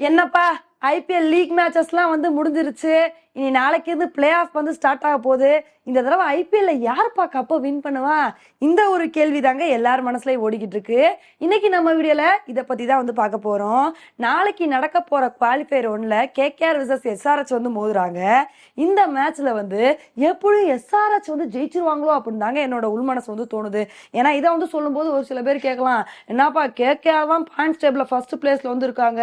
என்னப்பா? IPL league மேட்சஸ்லாம் வந்து முடிஞ்சிருச்சு. இனி நாளைக்கு இருந்து பிளே ஆஃப் வந்து ஸ்டார்ட் ஆக போகுது. இந்த தடவை ஐபிஎல்ல யாருப்பா கப்பை வின் பண்ணுவா? இந்த ஒரு கேள்வி தாங்க எல்லார் மனசுலயும் ஓடிக்கிட்டு இருக்கு. இன்னைக்கு நம்ம வீடியோல இதை பத்தி தான் வந்து பார்க்க போறோம். நாளைக்கு நடக்க போற குவாலிஃபயர் ஒன்ல கேகேஆர் விசஸ் எஸ்ஆர்எச் வந்து மோதுறாங்க. இந்த மேட்ச்ல வந்து எப்படி எஸ்ஆர்எச் வந்து ஜெயிச்சிருவாங்களோ அப்படின்னு தாங்க என்னோட உள்மனசு வந்து தோணுது. ஏன்னா இதை வந்து சொல்லும்போது ஒரு சில பேர் கேட்கலாம் என்னப்பா கேகேஆர் தான் பாயிண்ட்ஸ் டேபிள்ல ஃபர்ஸ்ட் பிளேஸ்ல வந்து இருக்காங்க.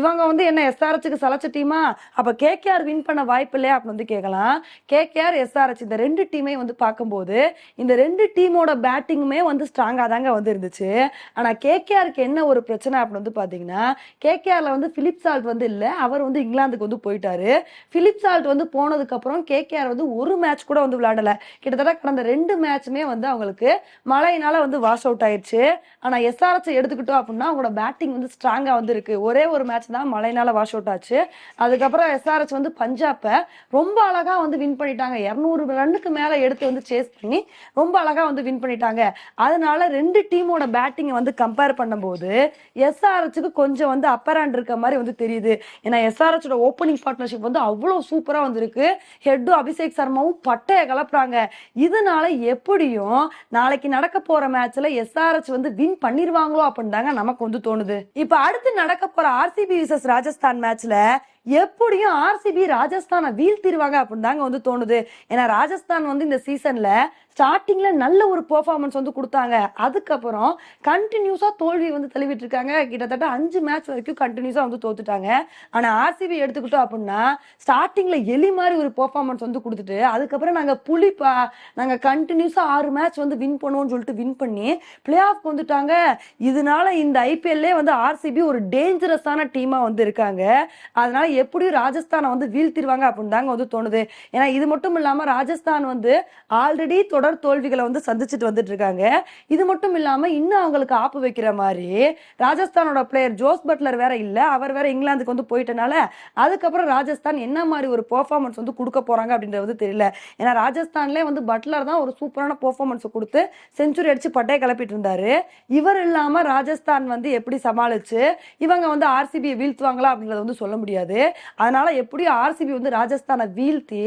இவங்க வந்து என்ன எஸ்ஆர் எஸ்ஆர்எச்சுக்கு சலைச்ச டீமா அப்ப கேகேஆர் வின் பண்ண வாய்ப்பு இல்லையா? அப்படின்னு வந்து கேட்கலாம் கேகேஆர் எஸ்ஆர்எச் இந்த ரெண்டு டீமே வந்து பார்க்கும்போது இந்த ரெண்டு டீமோட பேட்டிங்குமே வந்து ஸ்ட்ராங்காக தாங்க வந்து இருந்துச்சு. ஆனா கேகேஆருக்கு என்ன ஒரு பிரச்சனை அப்படின்னு வந்து பாத்தீங்கன்னா கேகேஆர்ல வந்து பிலிப் சால்ட் வந்து இல்லை. அவர் வந்து இங்கிலாந்துக்கு வந்து போயிட்டாரு. பிலிப் சால்ட் வந்து போனதுக்கு அப்புறம் கேகேஆர் வந்து ஒரு மேட்ச் கூட வந்து விளையாடல. கிட்டத்தட்ட கடந்த ரெண்டு மேட்சுமே வந்து அவங்களுக்கு மழையினால வந்து வாஷ் அவுட் ஆயிடுச்சு ஆனா எஸ்ஆர்எச் எடுத்துக்கிட்டோம் அப்படின்னா அவங்களோட பேட்டிங் வந்து ஸ்ட்ராங்காக வந்து இருக்கு. ஒரே ஒரு மேட்ச் தான் மழையினால வாஷ் அவுட் ஆச்சு அதுக்கப்புறம் எஸ்ஆர்எஸ் வந்து பஞ்சாப்பை ரொம்ப அழகா வந்து வின் பண்ணிட்டாங்க. இரநூறு ரன்னுக்கு மேலே எடுத்து வந்து சேஸ் பண்ணி ரொம்ப அழகா வந்து வின் பண்ணிட்டாங்க. அதனால ரெண்டு டீமோட பேட்டிங்கை வந்து கம்பேர் பண்ணும்போது எஸ்ஆர்எஸ்க்கு கொஞ்சம் வந்து அப்பர் ஹேண்ட் இருக்க மாதிரி வந்து தெரியுது. ஏன்னா எஸ்ஆர்எஸோட ஓப்பனிங் பார்ட்னர்ஷிப் வந்து அவ்வளோ சூப்பரா வந்திருக்கு. ஹெட்டும் அபிஷேக் சர்மாவும் பட்டையை கலப்புறாங்க. இதனால எப்படியும் நாளைக்கு நடக்க போற மேட்ச்ல எஸ்ஆர்எஸ் வந்து வின் பண்ணிருவாங்களோ அப்படின்னு தாங்க நமக்கு வந்து தோணுது. இப்ப அடுத்து நடக்க போற ஆர்சிபி விசஸ் ராஜஸ்தான் மேட்ச்ல எப்படியும் ஆர்சிபி ராஜஸ்தானை வீழ்த்திடுவாங்க அப்படின்னு தாங்க வந்து தோணுது. ஏன்னா ராஜஸ்தான் வந்து இந்த சீசன்ல ஸ்டார்டிங்ல நல்ல ஒரு பெர்ஃபார்மன்ஸ் வந்து கொடுத்தாங்க. அதுக்கப்புறம் கண்டினியூஸா தோல்வி வந்து தழுவிட்டு இருக்காங்க கிட்டத்தட்ட அஞ்சு மேட்ச் வரைக்கும் கண்டினியூஸா வந்து தோத்துட்டாங்க. ஆனா ஆர்சிபி எடுத்துக்கிட்டோம் அப்படின்னா ஸ்டார்டிங்ல எலி மாதிரி ஒரு பெர்ஃபார்மன்ஸ் வந்து கொடுத்துட்டு அதுக்கப்புறம் நாங்க புலிப்பா நாங்க கண்டினியூஸா ஆறு மேட்ச் வந்து வின் பண்ணுவோம்னு சொல்லிட்டு வின் பண்ணி பிளே ஆஃப் வந்துட்டாங்க. இதனால இந்த ஐபிஎல்லே வந்து ஆர்சிபி ஒரு டேஞ்சரஸான டீமா வந்து இருக்காங்க. அதனால எப்படியும் ராஜஸ்தானை வந்து வீழ்த்திடுவாங்க அப்படின்னு தாங்க வந்து தோணுது. ஏன்னா இது மட்டும் இல்லாமல் ராஜஸ்தான் வந்து ஆல்ரெடி தொடர் தோல்விகளை வந்து சந்திச்சுட்டு வந்துட்டு இருக்காங்க. இது மட்டும் இல்லாமல் இன்னும் அவங்களுக்கு ஆப்பு வைக்கிற மாதிரி ராஜஸ்தானோட பிளேயர் ஜோஸ் பட்லர் வேற இல்லை. அவர் வேற இங்கிலாந்துக்கு வந்து போயிட்டனால அதுக்கப்புறம் ராஜஸ்தான் என்ன மாதிரி ஒரு பெர்ஃபார்மன்ஸ் வந்து கொடுக்க போறாங்க அப்படின்றது வந்து தெரியல. ஏன்னா ராஜஸ்தான்லேயே வந்து பட்லர் தான் ஒரு சூப்பரான பெர்ஃபார்மன்ஸ் கொடுத்து செஞ்சுரி அடிச்சு பட்டையை கிளப்பிட்டு இருந்தாரு. இவர் இல்லாமல் ராஜஸ்தான் வந்து எப்படி சமாளிச்சு இவங்க வந்து ஆர்சிபியை வீழ்த்துவாங்களா அப்படின்றத வந்து சொல்ல முடியாது. அதனால எப்படியும் ஆர்சிபி வந்து ராஜஸ்தானை வீழ்த்தி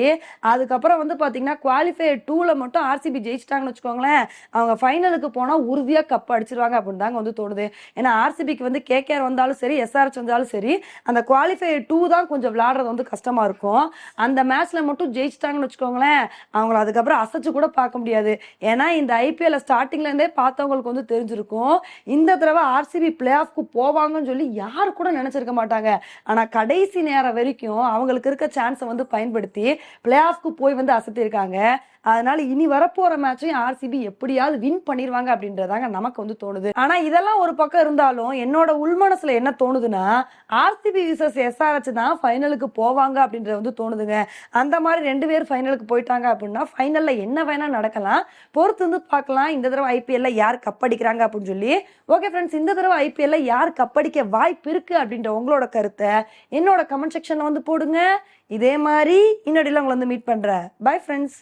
அதுக்கப்புறம் வந்து பாத்தீங்கன்னா குவாலிஃபையர் டூல மட்டும் ஆர்சிபி ஜெயிச்சிட்டாங்கன்னு வச்சுக்கோங்களேன் அவங்க ஃபைனலுக்கு போனா உறுதியா கப் அடிச்சிருவாங்க அப்படின்னு தாங்க வந்து தோணுது. ஏன்னா ஆர்சிபிக்கு வந்து கேகேஆர் வந்தாலும் சரி எஸ்ஆர்எச் வந்தாலும் சரி அந்த குவாலிஃபை டூ தான் கொஞ்சம் விளையாடுறது வந்து கஷ்டமா இருக்கும். அந்த மேட்ச்ல மட்டும் ஜெயிச்சிட்டாங்கன்னு வச்சுக்கோங்களேன் அவங்கள அதுக்கப்புறம் அசைச்சு கூட பார்க்க முடியாது. ஏன்னா இந்த ஐபிஎல் ஸ்டார்டிங்ல இருந்தே பார்த்தவங்களுக்கு வந்து தெரிஞ்சிருக்கும் இந்த தடவை ஆர்சிபி பிளே ஆஃப்க்கு போவாங்கன்னு சொல்லி யாரு கூட நினைச்சிருக்க மாட்டாங்க. ஆனா கடைசி நேரம் வரைக்கும் அவங்களுக்கு இருக்க சான்ஸை வந்து பயன்படுத்தி பிளே ஆஃப்க்கு போய் வந்து அசத்திருக்காங்க. அதனால இனி வரப்போற மேட்சையும் ஆர்சிபி எப்படியாவது வின் பண்ணிடுவாங்க அப்படின்றதாங்க நமக்கு வந்து தோணுது. ஆனா இதெல்லாம் ஒரு பக்கம் இருந்தாலும் என்னோட உள்மனசுல என்ன தோணுதுன்னா ஆர்சிபி விசஸ் எஸ்ஆர்ஹெச் தான் ஃபைனலுக்கு போவாங்க அப்படின்றது வந்து தோணுதுங்க. அந்த மாதிரி ரெண்டு பேர் ஃபைனலுக்கு போயிட்டாங்க அப்படின்னா ஃபைனல்ல என்ன வேணா நடக்கலாம். பொறுத்து வந்து பார்க்கலாம். இந்த தடவை ஐபிஎல்ல யார் கப்படிக்கிறாங்க அப்படின்னு சொல்லி. ஓகே ஃப்ரெண்ட்ஸ் இந்த தடவை ஐபிஎல்ல யார் கப்படிக்க வாய்ப்பு இருக்கு அப்படின்ற உங்களோட கருத்தை என்னோட கமெண்ட் செக்ஷன்ல வந்து போடுங்க. இதே மாதிரி இன்னடியில் உங்களை வந்து மீட் பண்றேன். Bye friends